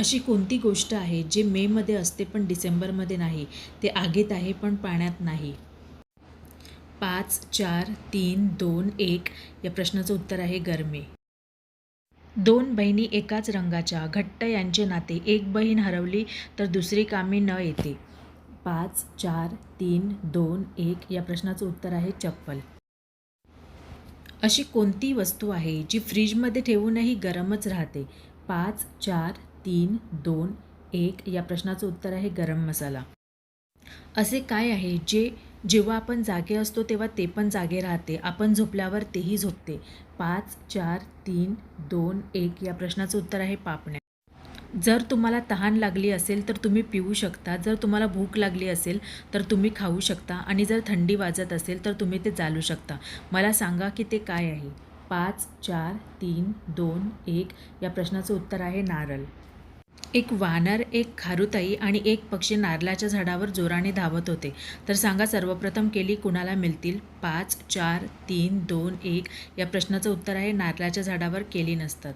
अशी कोणती गोष्ट आहे जे मेमध्ये असते पण डिसेंबरमध्ये नाही? ते आगीत आहे पण पाण्यात नाही. पाच चार तीन दोन एक या प्रश्नाचं उत्तर आहे गरमी. दोन बहिणी एकाच रंगाच्या घट्ट यांचे नाते. एक बहीण हरवली तर दुसरी कामी न येते. पाच चार तीन दोन एक या प्रश्नाचं उत्तर आहे चप्पल. अशी कोणती वस्तू आहे जी फ्रीजमध्ये ठेवूनही गरमच राहते? पाच चार तीन दोन एक या प्रश्नाचं उत्तर आहे गरम मसाला. असे काय आहे? जे जेव्हा आपण जागे असतो तेव्हा ते पण जागे राहते. आपण झोपल्यावर तेही झोपते. पाच चार तीन दोन एक या प्रश्नाचं उत्तर आहे पापण्या. जर तुम्हाला तहान लागली असेल तर तुम्ही पिऊ शकता. जर तुम्हाला भूक लागली असेल तर तुम्ही खाऊ शकता. आणि जर थंडी वाजत असेल तर तुम्ही ते चालू शकता. मला सांगा की ते काय आहे? पाच चार तीन दोन एक या प्रश्नाचं उत्तर आहे नारळ. एक वानर एक खारुताई आणि एक पक्षी नारळाच्या झाडावर जोराने धावत होते. तर सांगा सर्वप्रथम केली कुणाला मिळतील? पाच चार तीन दोन एक या प्रश्नाचं उत्तर आहे. नारळाच्या झाडावर केली नसतात.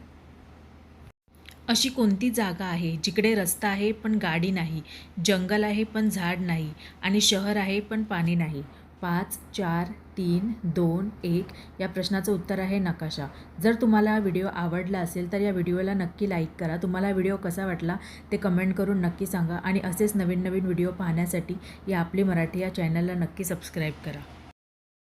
अशी कोणती जागा आहे? जिकडे रस्ता आहे पण गाडी नाही. जंगल आहे पण झाड नाही. आणि शहर आहे पण पाणी नाही. पाच चार तीन दोन एक या प्रश्नाचं उत्तर आहे नकाशा. जर तुम्हाला व्हिडिओ आवडला असेल तर या व्हिडिओला नक्की लाईक करा. तुम्हाला व्हिडिओ कसा वाटला ते कमेंट करून नक्की सांगा आणि असेच नवीन नवीन व्हिडिओ पाहण्यासाठी या आपली मराठी या चॅनलला नक्की सबस्क्राईब करा.